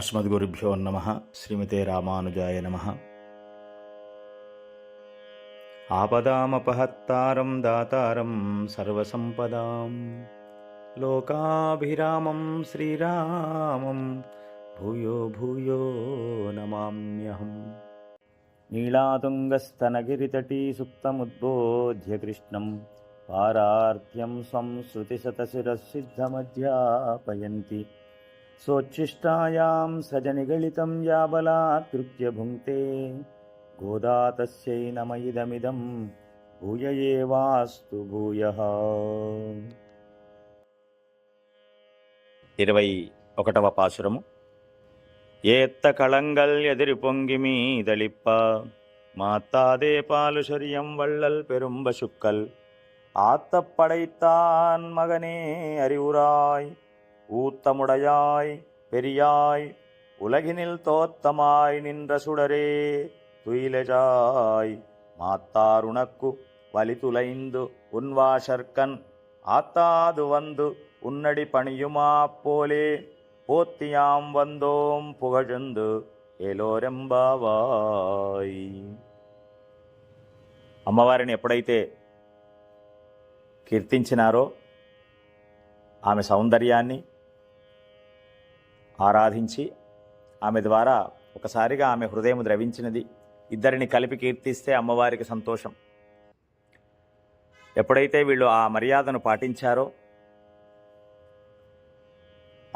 అస్మద్గురుభ్యో నమ శ్రీమతే రామానుజాయ నమ. ఆపదామపహత్తారం దాతారం సర్వసంపదాం. లోకాభిరామం శ్రీరామం భూయో భూయో నమామ్యహం నీళాతుంగస్తనగిరితటీ సుప్తముద్బోధ్య కృష్ణం పారార్థ్యం స్వం सोच्छिष्टायां సజ నిగళితం भुङ्क्ते गोदा तस्यै नम इदमिदं भूय एवास्तु ఇరవై ఒకటవ పాశురము. ఏత్త కళంగల్ ఎదిరి పొంగి మీదలిప్ప మాత్తాదే పాలు శర్యం వళ్ళల్ పెరుంబ శుక్కల్. ఆత్తప్పడైత్తాన్ మగనే అరివురాయ్ ஊத்தமுடையாய் பெரியாய் உலகினில் தோத்தமாய் நின்ற சுடரே துயிலஜாய் மாத்தாருனக்கு வலிதுலைந்து உன்வாஷர்க்கன் ஆத்தாது வந்து உன்னடி பணியுமா போலே போத்தியாம் வந்தோம் புகழந்து ఏలోరెంబావాయ్ అమ్మవారిని ఎప్పుడైతే కీర్తించినారో ఆమె సౌందర్యాన్ని ఆరాధించి ఆమె ద్వారా ఒకసారిగా ఆమె హృదయం ద్రవించినది. ఇద్దరిని కలిపి కీర్తిస్తే అమ్మవారికి సంతోషం. ఎప్పుడైతే వీళ్ళు ఆ మర్యాదను పాటించారో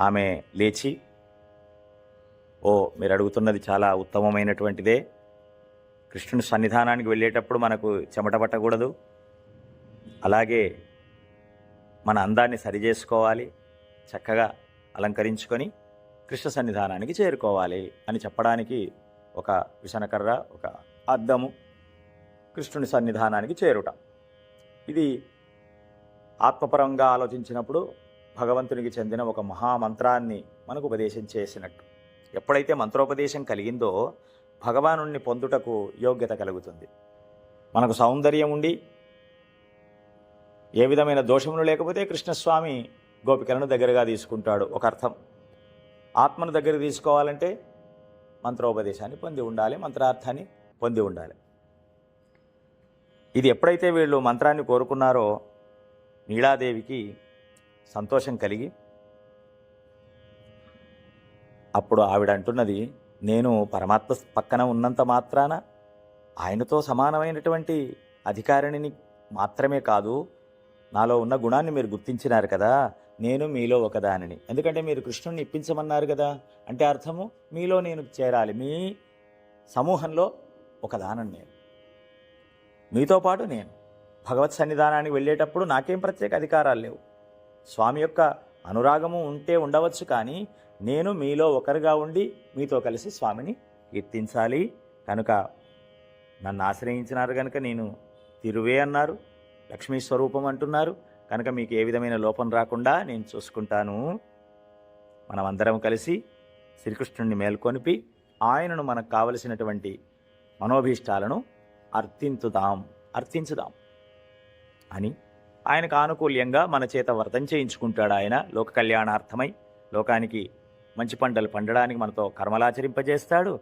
ఆమె లేచి ఓ మీరు అడుగుతున్నది చాలా ఉత్తమమైనటువంటిదే. కృష్ణుని సన్నిధానానికి వెళ్ళేటప్పుడు మనకు చెమట పట్టకూడదు. అలాగే మన అందాన్ని సరిచేసుకోవాలి. చక్కగా అలంకరించుకొని కృష్ణ సన్నిధానానికి చేరుకోవాలి అని చెప్పడానికి ఒక విషనకర్ర ఒక అద్దము కృష్ణుని సన్నిధానానికి చేరుట. ఇది ఆత్మపరంగా ఆలోచించినప్పుడు భగవంతునికి చెందిన ఒక మహామంత్రాన్ని మనకు ఉపదేశం చేసినట్టు. ఎప్పుడైతే మంత్రోపదేశం కలిగిందో భగవానుణ్ణి పొందుటకు యోగ్యత కలుగుతుంది. మనకు సౌందర్యం ఉండి ఏ విధమైన దోషములు లేకపోతే కృష్ణస్వామి గోపికలను దగ్గరగా తీసుకుంటాడు. ఒక అర్థం. ఆత్మను దగ్గర తీసుకోవాలంటే మంత్రోపదేశాన్ని పొంది ఉండాలి మంత్రార్థాన్ని పొంది ఉండాలి. ఇది ఎప్పుడైతే వీళ్ళు మంత్రాన్ని కోరుకున్నారో నీలాదేవికి సంతోషం కలిగి అప్పుడు ఆవిడ అంటున్నది నేను పరమాత్మ పక్కన ఉన్నంత మాత్రాన ఆయనతో సమానమైనటువంటి అధికారిణిని మాత్రమే కాదు నాలో ఉన్న గుణాన్ని మీరు గుర్తించినారు కదా నేను మీలో ఒకదానిని. ఎందుకంటే మీరు కృష్ణుణ్ణి ఇప్పించమన్నారు కదా? అంటే అర్థము మీలో నేను చేరాలి. మీ సమూహంలో ఒకదానని నేను. మీతో పాటు నేను. భగవత్ సన్నిధానానికి వెళ్ళేటప్పుడు నాకేం ప్రత్యేక అధికారాలు లేవు. స్వామి యొక్క అనురాగము ఉంటే ఉండవచ్చు కానీ నేను మీలో ఒకరుగా ఉండి మీతో కలిసి స్వామిని కీర్తించాలి. కనుక నన్ను ఆశ్రయించినారు కనుక నేను తిరువే అన్నారు. లక్ష్మీ స్వరూపం అంటున్నారు. కనుక మీకు ఏ విధమైన లోపం రాకుండా నేను చూసుకుంటాను. మనమందరం కలిసి శ్రీకృష్ణుడిని మేల్కొనిపి ఆయనను మనకు కావలసినటువంటి మనోభీష్టాలను అర్థించుదాం అర్థించుదాం అని ఆయనకు ఆనుకూల్యంగా మన చేత వ్రతం చేయించుకుంటాడు ఆయన. లోక కళ్యాణార్థమై లోకానికి మంచి పంటలు పండడానికి మనతో కర్మలాచరింపజేస్తాడు.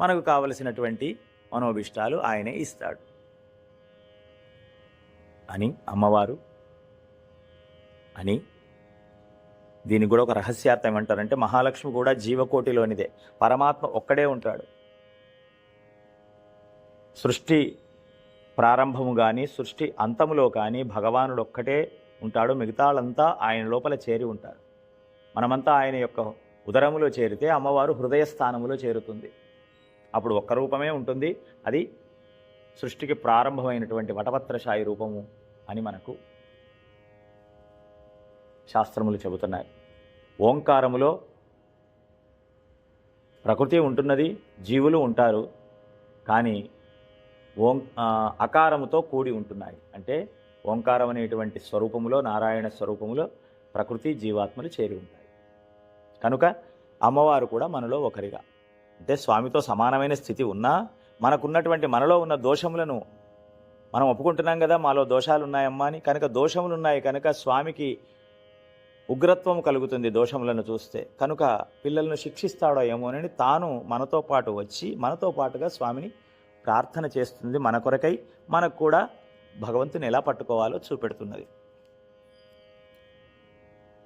మనకు కావలసినటువంటి మనోభిష్టాలు ఆయనే ఇస్తాడు అని అమ్మవారు అని దీనికి కూడా ఒక రహస్యార్థం ఏమంటారంటే మహాలక్ష్మి కూడా జీవకోటిలోనిదే. పరమాత్మ ఒక్కడే ఉంటాడు. సృష్టి ప్రారంభము కానీ సృష్టి అంతములో కానీ భగవానుడు ఒక్కటే ఉంటాడు. మిగతాళ్ళంతా ఆయన లోపల చేరి ఉంటారు. మనమంతా ఆయన యొక్క ఉదరములో చేరితే అమ్మవారు హృదయ స్థానములో చేరుతుంది. అప్పుడు ఒక్క రూపమే ఉంటుంది. అది సృష్టికి ప్రారంభమైనటువంటి వటపత్రశాయి రూపము అని మనకు శాస్త్రములు చెబుతున్నాయి. ఓంకారములో ప్రకృతి ఉంటున్నది జీవులు ఉంటారు కానీ ఓం అకారముతో కూడి ఉంటున్నాయి. అంటే ఓంకారం అనేటువంటి స్వరూపములో నారాయణ స్వరూపములో ప్రకృతి జీవాత్మలు చేరి ఉంటాయి. కనుక అమ్మవారు కూడా మనలో ఒకరిగా. అంటే స్వామితో సమానమైన స్థితి ఉన్నా మనకున్నటువంటి మనలో ఉన్న దోషములను మనం ఒప్పుకుంటున్నాం కదా మాలో దోషాలు ఉన్నాయమ్మా అని. కనుక దోషములు ఉన్నాయి కనుక స్వామికి ఉగ్రత్వం కలుగుతుంది దోషములను చూస్తే. కనుక పిల్లలను శిక్షిస్తాడో ఏమోనని తాను మనతో పాటు వచ్చి మనతో పాటుగా స్వామిని ప్రార్థన చేస్తుంది మన కొరకై. మనకు కూడా భగవంతుని ఎలా పట్టుకోవాలో చూపెడుతున్నది.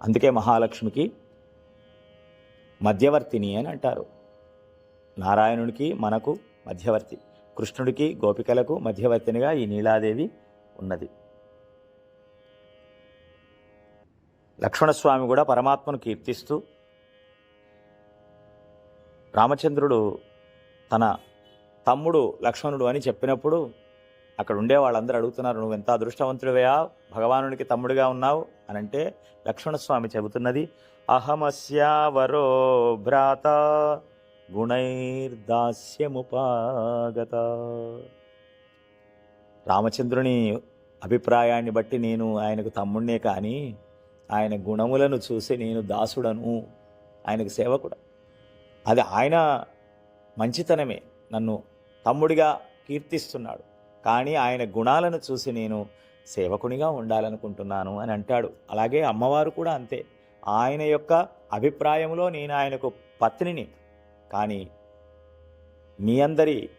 అందుకే మహాలక్ష్మికి మధ్యవర్తిని అని అంటారు. నారాయణునికి మనకు మధ్యవర్తి కృష్ణుడికి గోపికలకు మధ్యవర్తినిగా ఈ నీలాదేవి ఉన్నది. లక్ష్మణస్వామి కూడా పరమాత్మను కీర్తిస్తూ రామచంద్రుడు తన తమ్ముడు లక్ష్మణుడు అని చెప్పినప్పుడు అక్కడ ఉండే వాళ్ళందరూ అడుగుతున్నారు నువ్వు ఎంత అదృష్టవంతుడివయా భగవానుడికి తమ్ముడిగా ఉన్నావు? అని అంటే లక్ష్మణస్వామి చెబుతున్నది అహమస్యావరో భ్రాత గుణైర్దాస్యముపాగత. రామచంద్రుని అభిప్రాయాన్ని బట్టి నేను ఆయనకు తమ్ముడినే కానీ ఆయన గుణములను చూసి నేను దాసుడను. ఆయనకు సేవకుడు. అది ఆయన మంచితనమే. నన్ను తమ్ముడిగా కీర్తిస్తున్నాడు. కానీ ఆయన గుణాలను చూసి నేను సేవకునిగా ఉండాలనుకుంటున్నాను అని అంటాడు. అలాగే అమ్మవారు కూడా అంతే. ఆయన యొక్క అభిప్రాయంలో నేను ఆయనకు పత్నిని. కానీ మీ అందరి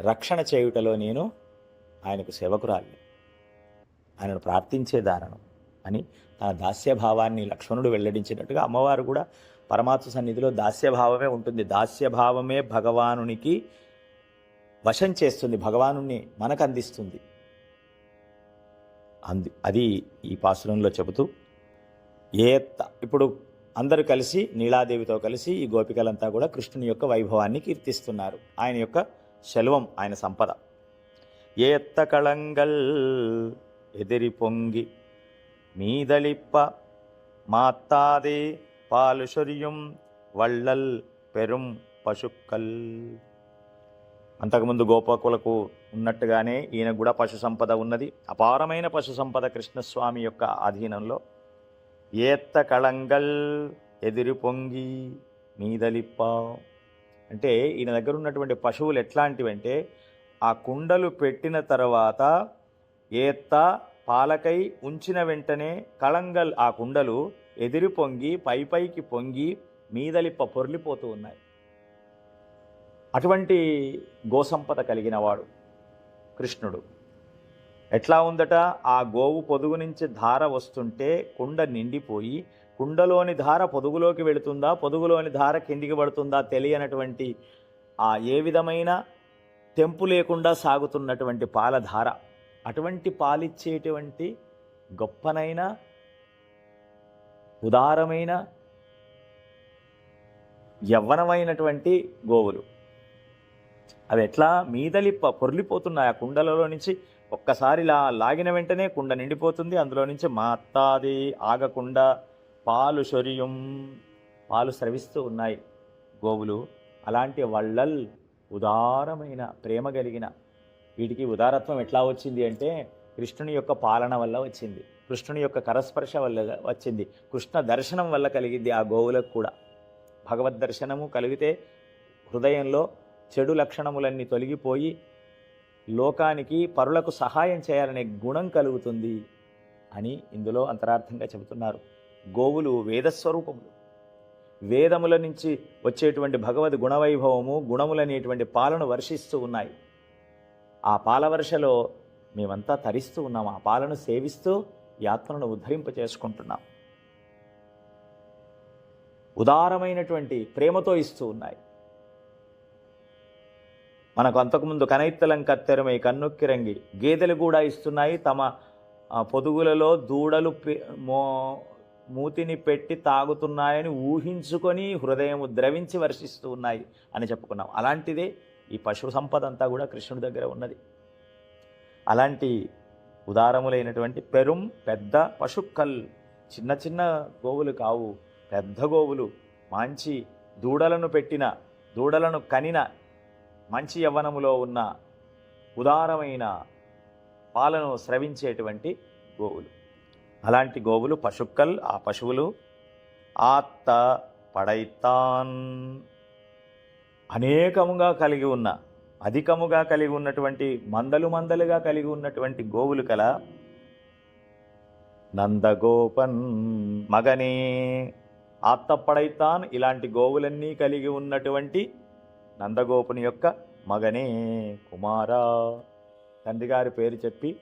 రక్షణ చేయుటలో నేను ఆయనకు సేవకురాలి ఆయనను ప్రార్థించేదానను అని తన దాస్యభావాన్ని లక్ష్మణుడు వెల్లడించినట్టుగా అమ్మవారు కూడా పరమాత్మ సన్నిధిలో దాస్యభావమే ఉంటుంది. దాస్యభావమే భగవానునికి వశం చేస్తుంది. భగవానుణ్ణి మనకు అందిస్తుంది అంది అది ఈ పాసురంలో చెబుతూ ఏ ఇప్పుడు అందరూ కలిసి నీలాదేవితో కలిసి ఈ గోపికలంతా కూడా కృష్ణుని యొక్క వైభవాన్ని కీర్తిస్తున్నారు. ఆయన యొక్క శల్వం ఆయన సంపద. ఏత్త కళంగల్ ఎదిరి పొంగి మీదలిప్ప మాత్తాదే పాలుషొరియం వళ్ళల్ పెరుం పశుక్కల్ అంతకుముందు గోపకులకు ఉన్నట్టుగానే ఈయన కూడా పశు సంపద ఉన్నది. అపారమైన పశు సంపద కృష్ణస్వామి యొక్క అధీనంలో ఏత్త కళంగల్ ఎదిరి పొంగి మీదలిప్ప. అంటే ఈయన దగ్గర ఉన్నటువంటి పశువులు ఎట్లాంటివంటే ఆ కుండలు పెట్టిన తర్వాత ఏత్త పాలకై ఉంచిన వెంటనే కళంగల్ ఆ కుండలు ఎదిరి పొంగి పైపైకి పొంగి మీదలిప్ప పొర్లిపోతూ ఉన్నాయి. అటువంటి గోసంపద కలిగిన వాడు కృష్ణుడు. ఎట్లా ఉందట? ఆ గోవు పొదుగు నుంచి ధార వస్తుంటే కుండ నిండిపోయి కుండలోని ధార పొదుగులోకి వెళుతుందా పొదుగులోని ధార కిందికి పడుతుందా తెలియనటువంటి ఆ ఏ విధమైన తెంపు లేకుండా సాగుతున్నటువంటి పాలధార అటువంటి పాలిచ్చేటువంటి గొప్పనైన ఉదారమైన యవ్వనమైనటువంటి గోవులు. అవి ఎట్లా? మీదలిప్ప పొర్లిపోతున్నాయి. ఆ కుండలలో నుంచి ఒక్కసారి లా లాగిన వెంటనే కుండ నిండిపోతుంది. అందులో నుంచి మా అత్తాది ఆగకుండా పాలు శొరియం పాలు స్రవిస్తూ ఉన్నాయి గోవులు. అలాంటి వళ్ళల్ ఉదారమైన ప్రేమ కలిగిన వీటికి ఉదారత్వం ఎట్లా వచ్చింది అంటే కృష్ణుని యొక్క పాలన వల్ల వచ్చింది. కృష్ణుని యొక్క కరస్పర్శ వల్ల వచ్చింది. కృష్ణ దర్శనం వల్ల కలిగింది ఆ గోవులకు కూడా. భగవద్ దర్శనము కలిగితే హృదయంలో చెడు లక్షణములన్నీ తొలగిపోయి లోకానికి పరులకు సహాయం చేయాలనే గుణం కలుగుతుంది అని ఇందులో అంతరార్థంగా చెబుతున్నారు. గోవులు వేదస్వరూపములు. వేదముల నుంచి వచ్చేటువంటి భగవద్ గుణవైభవము గుణములనేటువంటి పాలను వర్షిస్తూ ఉన్నాయి. ఆ పాలవర్షలో మేమంతా తరిస్తూ ఉన్నాం. ఆ పాలను సేవిస్తూ ఈ ఆత్మను ఉద్ధరింప చేసుకుంటున్నాం. ఉదారమైనటువంటి ప్రేమతో ఇస్తూ ఉన్నాయి. మనకు అంతకుముందు కనైత్తలం కత్తెరమై కన్నుక్కిరంగి గేదెలు కూడా ఇస్తున్నాయి. తమ పొదుగులలో దూడలు పె- మో మూతిని పెట్టి తాగుతున్నాయని ఊహించుకొని హృదయం ద్రవించి వర్షిస్తూ ఉన్నాయి అని చెప్పుకున్నాం. అలాంటిదే ఈ పశు సంపద అంతా కూడా కృష్ణుడి దగ్గర ఉన్నది. అలాంటి ఉదారములైనటువంటి పెరుం పెద్ద పశుక్కల్ చిన్న చిన్న గోవులు కావు. పెద్ద గోవులు మంచి దూడలను పెట్టిన దూడలను కనిన మంచి యవ్వనములో ఉన్న ఉదారమైన పాలను స్రవించేటువంటి గోవులు. అలాంటి గోవులు పశుక్కల్ ఆ పశువులు ఆత్త పడైతాన్. అనేకముగా కలిగి ఉన్న అధికముగా కలిగి ఉన్నటువంటి మందలు మందలుగా కలిగి ఉన్నటువంటి గోవులు కల నందగోపన్ మగనే. ఆత్తప్పడైతాన్ ఇలాంటి గోవులన్నీ కలిగి ఉన్నటువంటి నందగోపుని యొక్క మగనే కుమారా. తండ్రి గారి పేరు చెప్పి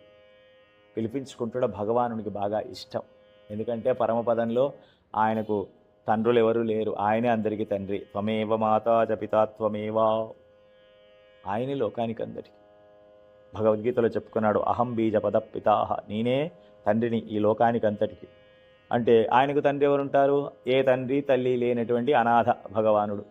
పిలిపించుకుంటున్న భగవానునికి బాగా ఇష్టం. ఎందుకంటే పరమపదంలో ఆయనకు తండ్రులు ఎవరు లేరు. ఆయనే అందరికీ తండ్రి. త్వమేవ మాతా చ త్వమేవా? ఆయనే లోకానికి అందరికి. భగవద్గీతలో చెప్పుకున్నాడు అహం బీజ పద పితాహ. నేనే తండ్రిని ఈ లోకానికి అంతటికి. అంటే ఆయనకు తండ్రి ఎవరుంటారు? ఏ తండ్రి తల్లి లేనటువంటి అనాథ భగవానుడు.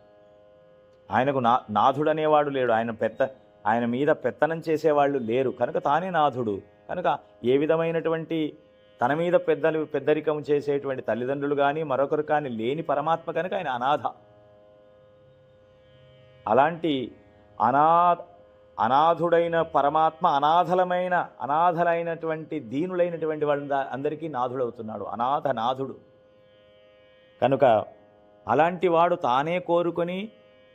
ఆయనకు నా నాథుడు అనేవాడు లేడు. ఆయన పెద్ద ఆయన మీద పెత్తనం చేసేవాళ్ళు లేరు. కనుక తానే నాథుడు. కనుక ఏ విధమైనటువంటి తన మీద పెద్దలు పెద్దరికం చేసేటువంటి తల్లిదండ్రులు కానీ మరొకరు కానీ లేని పరమాత్మ కనుక ఆయన అనాథ. అలాంటి అనా అనాథుడైన పరమాత్మ అనాథలమైన అనాథలైనటువంటి దీనులైనటువంటి వాళ్ళ అందరికీ నాథుడవుతున్నాడు అనాథ నాథుడు. కనుక అలాంటి వాడు తానే కోరుకొని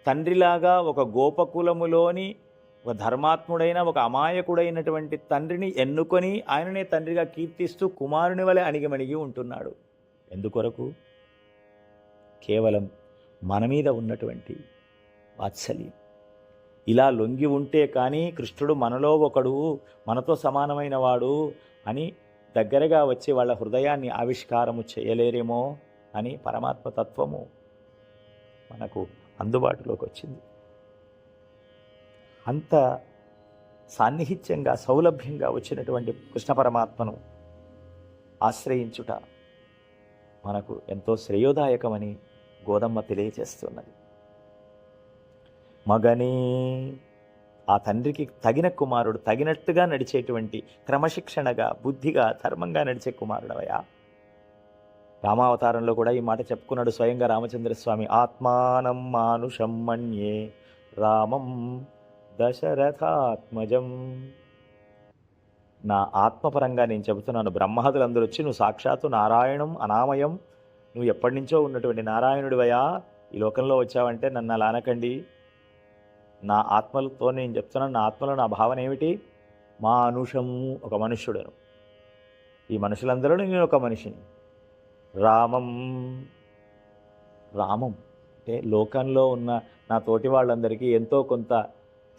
తండ్రిలాగా ఒక గోపకులములోని ఒక ధర్మాత్ముడైన ఒక అమాయకుడైనటువంటి తండ్రిని ఎన్నుకొని ఆయననే తండ్రిగా కీర్తిస్తూ కుమారుని వలె అణిగిమణిగి ఉంటున్నాడు. ఎందుకొరకు? కేవలం మన మీద ఉన్నటువంటి వాత్సల్యం. ఇలా లొంగి ఉంటే కానీ కృష్ణుడు మనలో ఒకడు మనతో సమానమైన వాడు అని దగ్గరగా వచ్చి వాళ్ళ హృదయాన్ని ఆవిష్కారము చేయలేరేమో అని పరమాత్మ తత్వము మనకు అందుబాటులోకి వచ్చింది. అంత సాన్నిహిత్యంగా సౌలభ్యంగా వచ్చినటువంటి కృష్ణ పరమాత్మను ఆశ్రయించుట మనకు ఎంతో శ్రేయోదాయకమని గోదమ్మ తెలియజేస్తున్నది మగనీ ఆ తండ్రికి తగిన కుమారుడు తగినట్టుగా నడిచేటువంటి క్రమశిక్షణగా బుద్ధిగా ధర్మంగా నడిచే కుమారుడవయా రామావతారంలో కూడా ఈ మాట చెప్పుకున్నాడు స్వయంగా రామచంద్రస్వామి ఆత్మానం మానుషం మన్యే రామం దశరథాత్మజం. నా ఆత్మపరంగా నేను చెబుతున్నాను బ్రహ్మాదులందరూ వచ్చి నువ్వు సాక్షాత్తు నారాయణం అనామయం. నువ్వు ఎప్పటి నుంచో ఉన్నటువంటి నారాయణుడివయా ఈ లోకంలో వచ్చావంటే నన్ను అలా అనకండి. నా ఆత్మలతో నేను చెప్తున్నాను నా ఆత్మలో నా భావన ఏమిటి? మానుషము ఒక మనుష్యుడను. ఈ మనుషులందరూ నేను ఒక మనిషిని. రామం. రామం. అంటే లోకంలో ఉన్న నా తోటి వాళ్ళందరికీ ఎంతో కొంత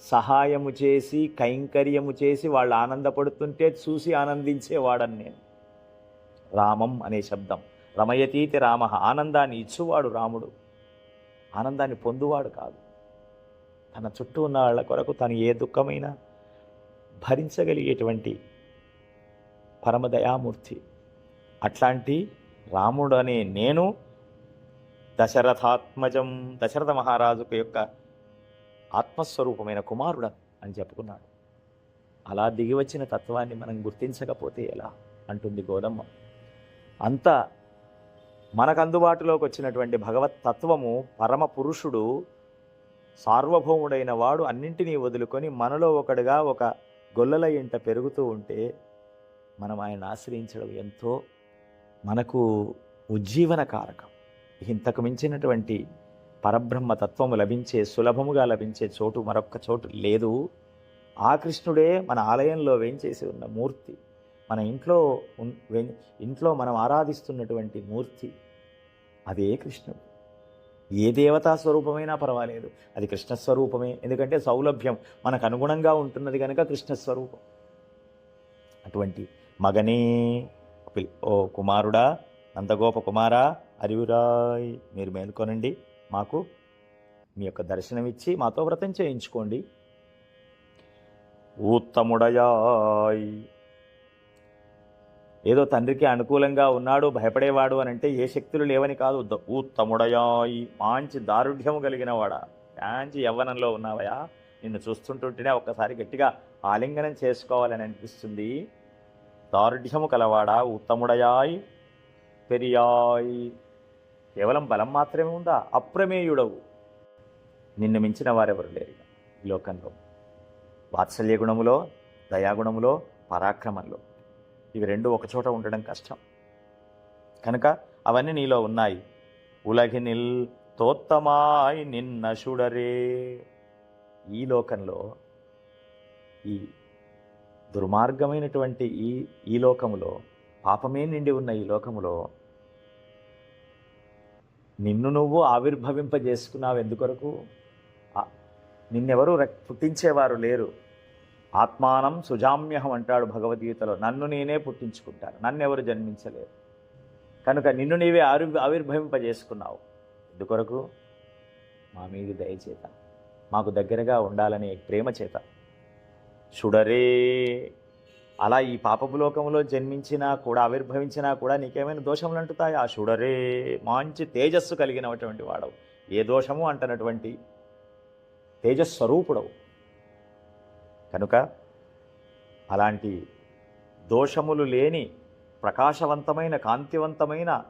సహాయము చేసి కైంకర్యము చేసి వాళ్ళు ఆనందపడుతుంటే చూసి ఆనందించేవాడని నేను. రామం అనే శబ్దం. రమయతీతి రామ ఆనందాన్ని ఇచ్చువాడు రాముడు. ఆనందాన్ని పొందువాడు కాదు. తన చుట్టూ ఉన్న వాళ్ళ కొరకు తను ఏ దుఃఖమైనా భరించగలిగేటువంటి పరమదయామూర్తి. అట్లాంటి రాముడు అనే నేను దశరథాత్మజం దశరథ మహారాజుకు యొక్క ఆత్మస్వరూపమైన కుమారుడు అని చెప్పుకున్నాడు. అలా దిగివచ్చిన తత్వాన్ని మనం గుర్తించకపోతే ఎలా? అంటుంది గోదమ్మ. అంత మనకు అందుబాటులోకి వచ్చినటువంటి భగవత్ తత్వము పరమ పురుషుడు సార్వభౌముడైన వాడు అన్నింటినీ వదులుకొని మనలో ఒకడుగా ఒక గొల్లల ఇంట పెరుగుతూ ఉంటే మనం ఆయన ఆశ్రయించడం ఎంతో మనకు ఉజ్జీవన కారకం ఇంతకు మించినటువంటి పరబ్రహ్మ తత్వము లభించే సులభముగా లభించే చోటు మరొక్క చోటు లేదు. ఆ కృష్ణుడే మన ఆలయంలో వేంచేసి ఉన్న మూర్తి. మన ఇంట్లో ఇంట్లో మనం ఆరాధిస్తున్నటువంటి మూర్తి అదే కృష్ణుడు. ఏ దేవతా స్వరూపమైనా పర్వాలేదు. అది కృష్ణ స్వరూపమే ఎందుకంటే సౌలభ్యం మనకు అనుగుణంగా ఉంటున్నది కనుక కృష్ణ స్వరూపం అటువంటి మగనే పిల్- ఓ కుమారుడా నందగోప కుమారా అరివురాయ్ మీరు మేల్కొనండి. మాకు మీ యొక్క దర్శనమిచ్చి మాతో వ్రతం చేయించుకోండి. ఉత్తముడయాయ్. ఏదో తండ్రికి అనుకూలంగా ఉన్నాడు భయపడేవాడు అని అంటే ఏ శక్తులు లేవని కాదు. ఉత్తముడయాయ్. మంచి దారుఢ్యము కలిగిన వాడా. మంచి యవ్వనంలో ఉన్నావయా? నిన్ను చూస్తుంటుంటేనే ఒక్కసారి గట్టిగా ఆలింగనం చేసుకోవాలని అనిపిస్తుంది. దారుఢ్యము కలవాడా? ఉత్తముడయాయ్. పెరియాయ్. కేవలం బలం మాత్రమే ఉందా? అప్రమేయుడవు. నిన్ను మించిన వారెవరు లేరు ఈ లోకంలో. వాత్సల్య గుణములో దయాగుణములో పరాక్రమంలో ఇవి రెండు ఒకచోట ఉండడం కష్టం. కనుక అవన్నీ నీలో ఉన్నాయి. ఉలగినిల్ తోత్తమాయ్ నిన్న చూడరే ఈ లోకంలో ఈ దుర్మార్గమైనటువంటి ఈ ఈ లోకములో పాపమే నిండి ఉన్న ఈ లోకములో నిన్ను నువ్వు ఆవిర్భవింపజేసుకున్నావు ఎందుకొరకు? నిన్నెవరు పుట్టించేవారు లేరు. ఆత్మానం సుజామ్యహం అంటాడు భగవద్గీతలో. నన్ను నేనే పుట్టించుకుంటాను. నన్ను ఎవరు జన్మించలేరు. కనుక నిన్ను నీవే ఆవి ఆవిర్భవింపజేసుకున్నావు. ఎందుకొరకు? మా మీది దయచేత మాకు దగ్గరగా ఉండాలనే ప్రేమ చేత. చూడరే అలా ఈ పాపపు లోకంలో జన్మించినా కూడా ఆవిర్భవించినా కూడా నీకేమైనా దోషములు అంటుతాయి? ఆ చూడరే మంచి తేజస్సు కలిగినటువంటి వాడవు. ఏ దోషము అంటనటువంటి తేజస్వరూపుడవు. కనుక అలాంటి దోషములు లేని ప్రకాశవంతమైన కాంతివంతమైన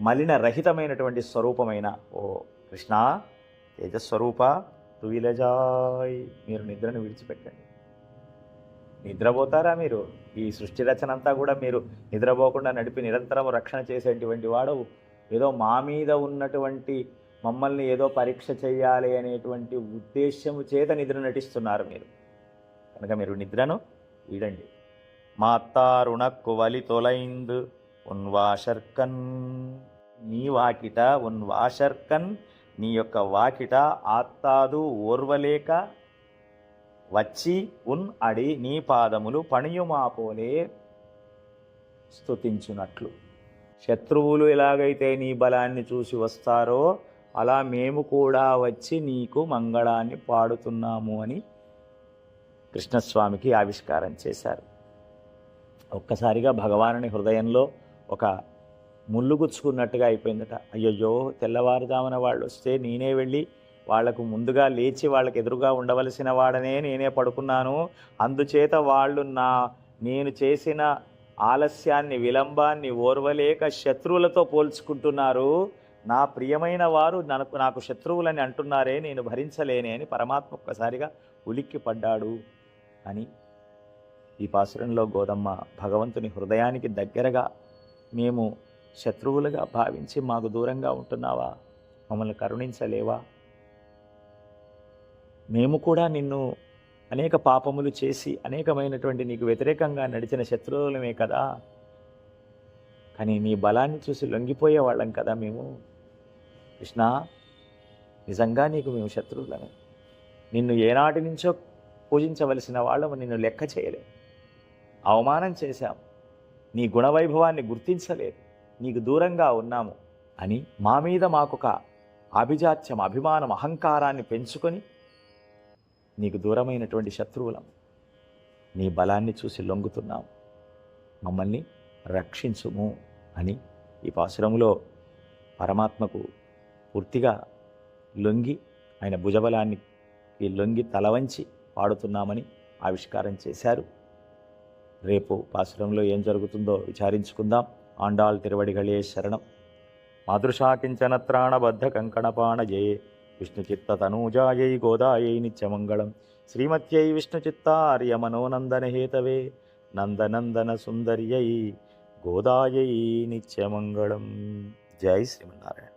మలిన రహితమైనటువంటి స్వరూపమైన ఓ కృష్ణ తేజస్వరూప తువిలజాయ్. మీరు నిద్రను విడిచిపెట్టండి. నిద్రపోతారా మీరు? ఈ సృష్టి రచన అంతా కూడా మీరు నిద్రపోకుండా నడిపి నిరంతరం రక్షణ చేసేటువంటి వాడవు. ఏదో మా మీద ఉన్నటువంటి మమ్మల్ని ఏదో పరీక్ష చేయాలి అనేటువంటి ఉద్దేశము చేత నిద్ర నటిస్తున్నారు మీరు. కనుక మీరు నిద్రను వీడండి. మాత్తారుణక్కు వలి తొలైందు ఉన్వాషర్కన్ నీ వాకిట ఉన్వాషర్కన్ నీ యొక్క వాకిట ఆత్తాదు ఓర్వలేక వచ్చి ఉన్ అడి నీ పాదములు పణియుమాపోలే స్తుతించినట్లు. శత్రువులు ఎలాగైతే నీ బలాన్ని చూసి వస్తారో అలా మేము కూడా వచ్చి నీకు మంగళాన్ని పాడుతున్నాము అని కృష్ణస్వామికి ఆవిష్కారం చేశారు. ఒక్కసారిగా భగవానుని హృదయంలో ఒక ముళ్ళు గుచ్చుకున్నట్టుగా అయిపోయిందట. అయ్యయ్యో తెల్లవారుజామున వాళ్ళు వస్తే నేనే వెళ్ళి వాళ్ళకు ముందుగా లేచి వాళ్ళకి ఎదురుగా ఉండవలసిన వాడనే నేనే పడుకున్నాను. అందుచేత వాళ్ళు నా నేను చేసిన ఆలస్యాన్ని విలంబాన్ని ఓర్వలేక శత్రువులతో పోల్చుకుంటున్నారు. నా ప్రియమైన వారు నాకు నాకు శత్రువులని అంటున్నారే నేను భరించలేనే అని పరమాత్మ ఒక్కసారిగా ఉలిక్కి పడ్డాడు. అని ఈ పాసురంలో గోదమ్మ భగవంతుని హృదయానికి దగ్గరగా మేము శత్రువులుగా భావించి మాకు దూరంగా ఉంటున్నావా? మమ్మల్ని కరుణించలేవా? మేము కూడా నిన్ను అనేక పాపములు చేసి అనేకమైనటువంటి నీకు వ్యతిరేకంగా నడిచిన శత్రువులమే కదా. కానీ నీ బలాన్ని చూసి లొంగిపోయే వాళ్ళం కదా మేము. కృష్ణ నిజంగా నీకు మేము శత్రువులమే. నిన్ను ఏనాటి నుంచో పూజించవలసిన వాళ్ళము నిన్ను లెక్క చేయలేదు అవమానం చేశాం నీ గుణవైభవాన్ని గుర్తించలేదు. నీకు దూరంగా ఉన్నాము అని మా మీద మాకొక అభిజాత్యం అభిమానం అహంకారాన్ని పెంచుకొని నీకు దూరమైనటువంటి శత్రువులం. నీ బలాన్ని చూసి లొంగుతున్నాం. మమ్మల్ని రక్షించుము అని ఈ పాశురంలో పరమాత్మకు పూర్తిగా లొంగి ఆయన భుజబలాన్ని ఈ లొంగి తలవంచి పాడుతున్నామని ఆవిష్కారం చేశారు. రేపు పాశురంలో ఏం జరుగుతుందో విచారించుకుందాం. ఆండాల్ తిరువడిగళే శరణం. మాతృషాకించనత్రాణబద్ధ కంకణపాణజయే విష్ణుచిత్తనూజాయై గోదాయై నిత్యమంగళం. శ్రీమత్యై విష్ణుచిత్తార్యమనోనందనహేతవే నందనందన సుందర్యై గోదాయై నిత్యమంగళం. జై శ్రీమన్నారాయణ.